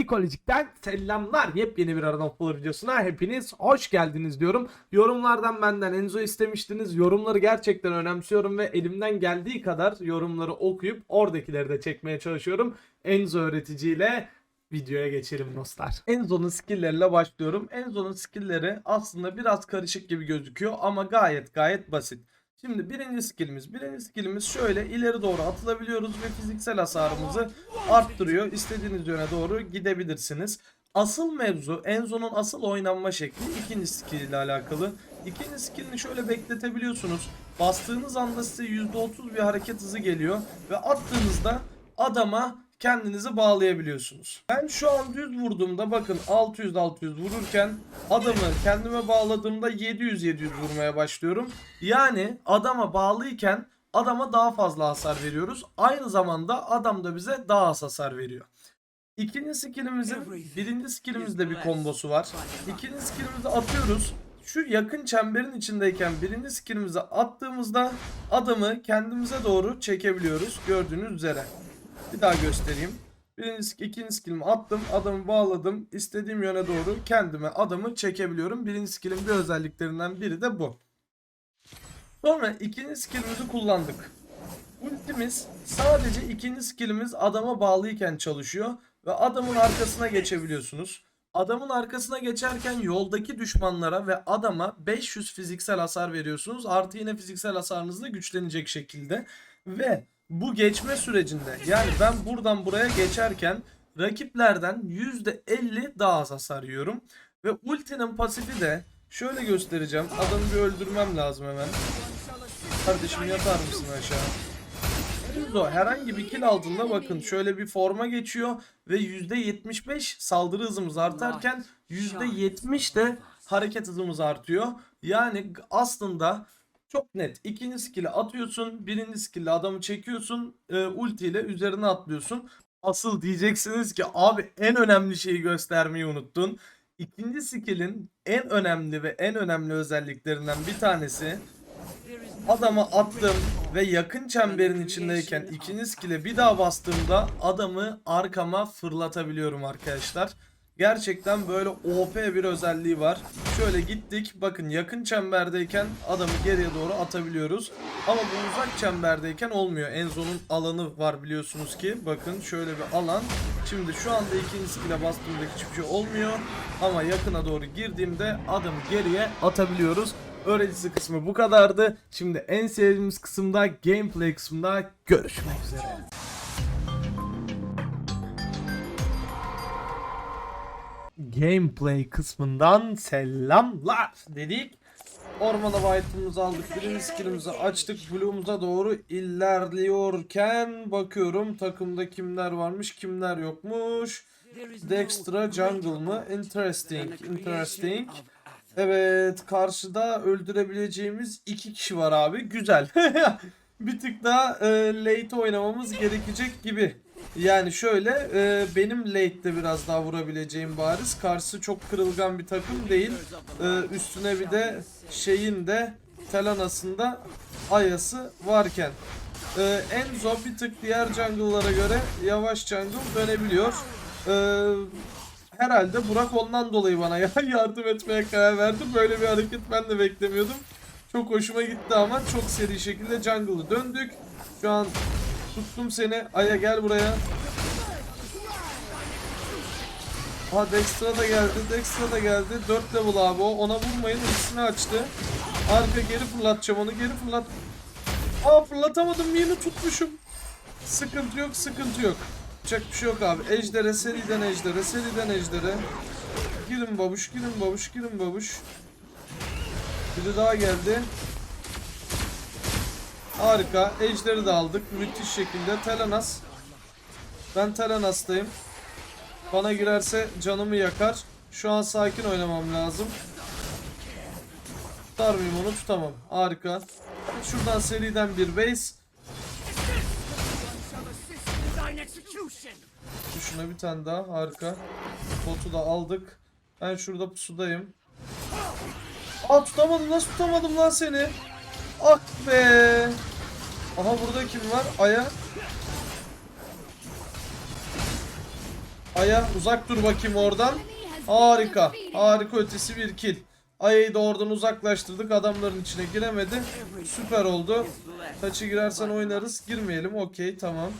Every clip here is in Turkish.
Psikolojik'ten selamlar. Yepyeni bir aradan Fuller videosuna hepiniz hoş geldiniz diyorum. Yorumlardan benden Enzo istemiştiniz. Yorumları gerçekten önemsiyorum ve elimden geldiği kadar yorumları okuyup oradakileri de çekmeye çalışıyorum. Enzo öğreticiyle videoya geçelim dostlar. Enzo'nun skill'leriyle başlıyorum. Enzo'nun skill'leri aslında biraz karışık gibi gözüküyor ama gayet gayet basit. Şimdi birinci skillimiz. Birinci skillimiz şöyle ileri doğru atılabiliyoruz ve fiziksel hasarımızı arttırıyor. İstediğiniz yöne doğru gidebilirsiniz. Asıl mevzu Enzo'nun asıl oynanma şekli ikinci skill ile alakalı. İkinci skillini şöyle bekletebiliyorsunuz. Bastığınız anda size %30 bir hareket hızı geliyor ve attığınızda adama kendinizi bağlayabiliyorsunuz. Ben şu an düz vurduğumda bakın 600-600 vururken adamı kendime bağladığımda 700-700 vurmaya başlıyorum. Yani adama bağlıyken adama daha fazla hasar veriyoruz. Aynı zamanda adam da bize daha az hasar veriyor. İkinci skillimizin birinci skillimizde bir kombosu var. İkinci skillimizi atıyoruz. Şu yakın çemberin içindeyken birinci skillimizi attığımızda adamı kendimize doğru çekebiliyoruz. Gördüğünüz üzere. Bir daha göstereyim. Birinci, ikinci skillimi attım. Adamı bağladım. İstediğim yöne doğru kendime adamı çekebiliyorum. Birinci skillin bir özelliklerinden biri de bu. Sonra ikinci skillimizi kullandık. Ultimiz sadece ikinci skillimiz adama bağlıyken çalışıyor. Ve adamın arkasına geçebiliyorsunuz. Adamın arkasına geçerken yoldaki düşmanlara ve adama 500 fiziksel hasar veriyorsunuz. Artı yine fiziksel hasarınız da güçlenecek şekilde. Ve bu geçme sürecinde yani ben buradan buraya geçerken rakiplerden %50 daha az hasar yiyorum. Ve ultinin pasifi de şöyle göstereceğim. Adamı bir öldürmem lazım hemen. Kardeşim yatar mısın aşağı? Enzo herhangi bir kill altında bakın şöyle bir forma geçiyor ve %75 saldırı hızımız artarken %70 de hareket hızımız artıyor. Yani aslında çok net. İkinci skill'i atıyorsun. Birinci skill'le adamı çekiyorsun. E, ulti ile üzerine atlıyorsun. Asıl diyeceksiniz ki abi en önemli şeyi göstermeyi unuttun. İkinci skill'in en önemli ve en önemli özelliklerinden bir tanesi adama attım ve yakın çemberin içindeyken ikinci skill'e bir daha bastığımda adamı arkama fırlatabiliyorum arkadaşlar. Gerçekten böyle OP bir özelliği var. Şöyle gittik. Bakın yakın çemberdeyken adamı geriye doğru atabiliyoruz. Ama bu uzak çemberdeyken olmuyor. Enzo'nun alanı var biliyorsunuz ki. Bakın şöyle bir alan. Şimdi şu anda ikinci skill'e bastığımda hiçbir şey olmuyor. Ama yakına doğru girdiğimde adamı geriye atabiliyoruz. Öğretisi kısmı bu kadardı. Şimdi en sevdiğimiz kısımda gameplay kısmında görüşmek üzere. Gameplay kısmından selamlar dedik. Ormana White'ımızı aldık. Birinci skillimizi açtık. Blue'umuza doğru ilerliyorken bakıyorum takımda kimler varmış kimler yokmuş. Dextra Jungle mı? Interesting. Interesting. Evet karşıda öldürebileceğimiz iki kişi var abi. Güzel. bir tık daha e, late oynamamız gerekecek gibi. Yani şöyle e, benim late'de biraz daha vurabileceğim bariz. Karşısı çok kırılgan bir takım değil. E, üstüne bir de şeyin de Telanas'ında Ayası varken. E, Enzo bir tık diğer jungle'lara göre yavaş jungle dönebiliyor. E, herhalde Burak ondan dolayı bana ya yardım etmeye karar verdi. Böyle bir hareket ben de beklemiyordum. Çok hoşuma gitti ama çok seri şekilde jungle'ı döndük. Şu an tuttum seni. Aya gel buraya. Aha Dextra da geldi. Dextra da geldi. 4 level abi o. Ona vurmayın. İkisini açtı. Arka geri fırlatacağım onu. Geri fırlat. Aa fırlatamadım. Yeni tutmuşum. Sıkıntı yok. Sıkıntı yok. Yapacak bir şey yok abi. Ejder'e seriden ejdere. Seriden ejdere. Girin babuş. Girin babuş. Girin babuş. Biri daha geldi. Harika. Ejder'i de aldık. Müthiş şekilde. Telenas. Ben Telenas'tayım. Bana girerse canımı yakar. Şu an sakin oynamam lazım. Tutar mıyım onu? Tutamam. Harika. Şuradan seriden bir base. Şuna bir tane daha. Harika. Botu da aldık. Ben şurada pusudayım. Aa tutamadım. Nasıl tutamadım lan seni? Ah be. Aha burada kim var? Aya. Aya uzak dur bakayım oradan. Harika. Harika ötesi bir kill. Aya'yı da oradan uzaklaştırdık. Adamların içine giremedi. Süper oldu. Taçı girersen oynarız. Girmeyelim. Okey tamam.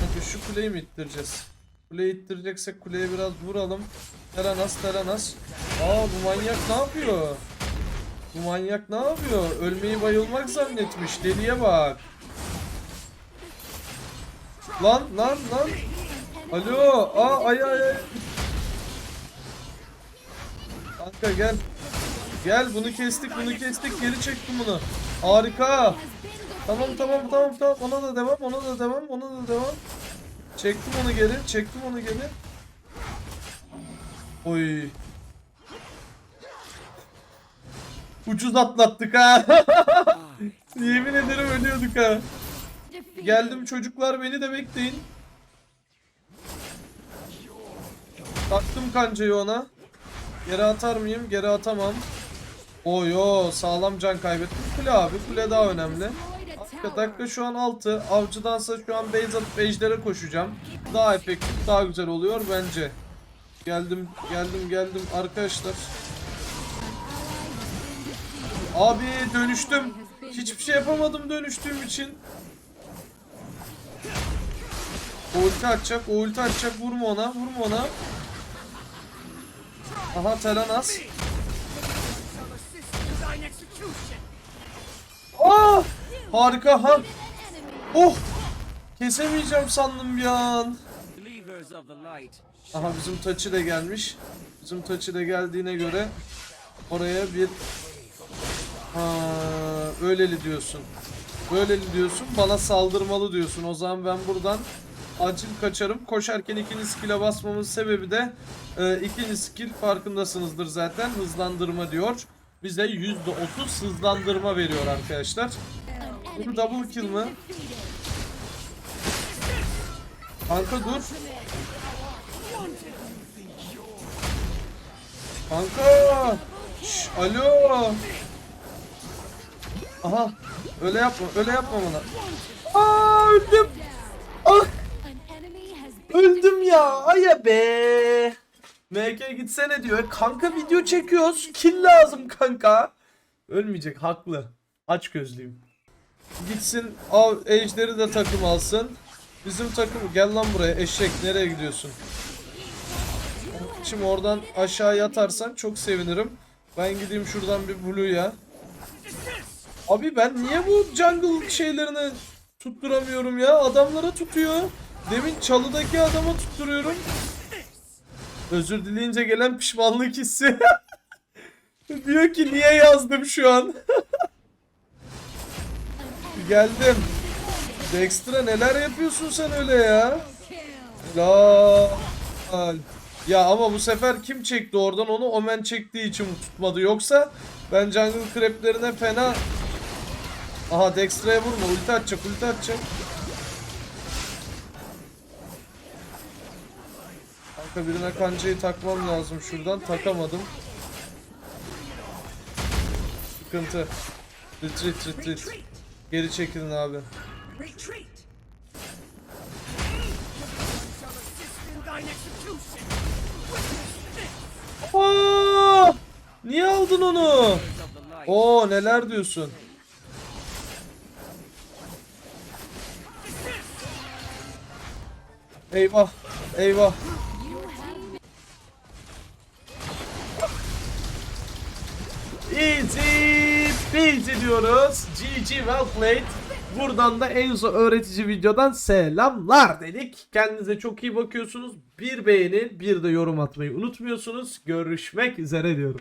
Hadi şu kuleyi mi ittireceğiz? Kuleyi ittireceksek kuleye biraz vuralım. Teranas Teranas. Aa bu manyak ne yapıyor? Bu manyak ne yapıyor? Ölmeyi bayılmak zannetmiş. Deliye bak. Lan lan lan. Alo. Aa ay ay ay. Kanka gel. Gel bunu kestik bunu kestik geri çektim bunu. Harika. Tamam tamam tamam tamam ona da devam ona da devam ona da devam. Çektim onu geri çektim onu geri. Oy. Ucuz atlattık ha. Yemin ederim ölüyorduk ha. Geldim çocuklar beni de bekleyin. Taktım kancayı ona. Geri atar mıyım? Geri atamam. Oyo sağlam can kaybettim. Kule abi kule daha önemli. Dakika, dakika şu an 6. Avcıdansa şu an base atıp ejder'e koşacağım. Daha efektif, daha güzel oluyor bence. Geldim, geldim, geldim arkadaşlar. Abi dönüştüm. Hiçbir şey yapamadım dönüştüğüm için. Ulti atacak, ulti atacak. Vurma ona, vurma ona. Aha Telanas. Aa! Harika ha. Oh! Kesemeyeceğim sandım bir an. Aha bizim taçı da gelmiş. Bizim taçı da geldiğine göre oraya bir ha, öyleli diyorsun. Böyleli diyorsun. Bana saldırmalı diyorsun. O zaman ben buradan acil kaçarım. Koşarken ikinci skill'e basmamın sebebi de e, ikinci skill farkındasınızdır zaten. Hızlandırma diyor. Bize %30 hızlandırma veriyor arkadaşlar. Bu double kill mı? Kanka dur. Kanka! Şş, alo! Aha! Öyle yapma, öyle yapma bana. Aa öldüm! Ah! Öldüm ya! Aya be! MK gitsene diyor. Kanka video çekiyoruz. Kill lazım kanka. Ölmeyecek, haklı. Aç gözlüyüm. Gitsin, av ejderi de takım alsın. Bizim takım gel lan buraya eşek nereye gidiyorsun? Şimdi oradan aşağıya atarsan çok sevinirim. Ben gideyim şuradan bir Blue'ya. Abi ben niye bu jungle şeylerini tutturamıyorum ya? Adamlara tutuyor. Demin çalıdaki adama tutturuyorum. Özür dileyince gelen pişmanlık hissi. Diyor ki niye yazdım şu an? Geldim. Dexter'a neler yapıyorsun sen öyle ya? Lal. Ya ama bu sefer kim çekti oradan onu? Omen çektiği için tutmadı. Yoksa ben jungle creplerine fena... Aha Dexter'a vurma. Ulti atacak, ulti atacak. Kanka birine kancayı takmam lazım şuradan. Takamadım. Sıkıntı. Retreat, retreat. Geri çekilin abi. Aa! Niye aldın onu? Oo neler diyorsun? Eyvah, eyvah. Easy peasy diyoruz. GG well played. Buradan da Enzo öğretici videodan selamlar dedik. Kendinize çok iyi bakıyorsunuz. Bir beğeni, bir de yorum atmayı unutmuyorsunuz. Görüşmek üzere diyorum.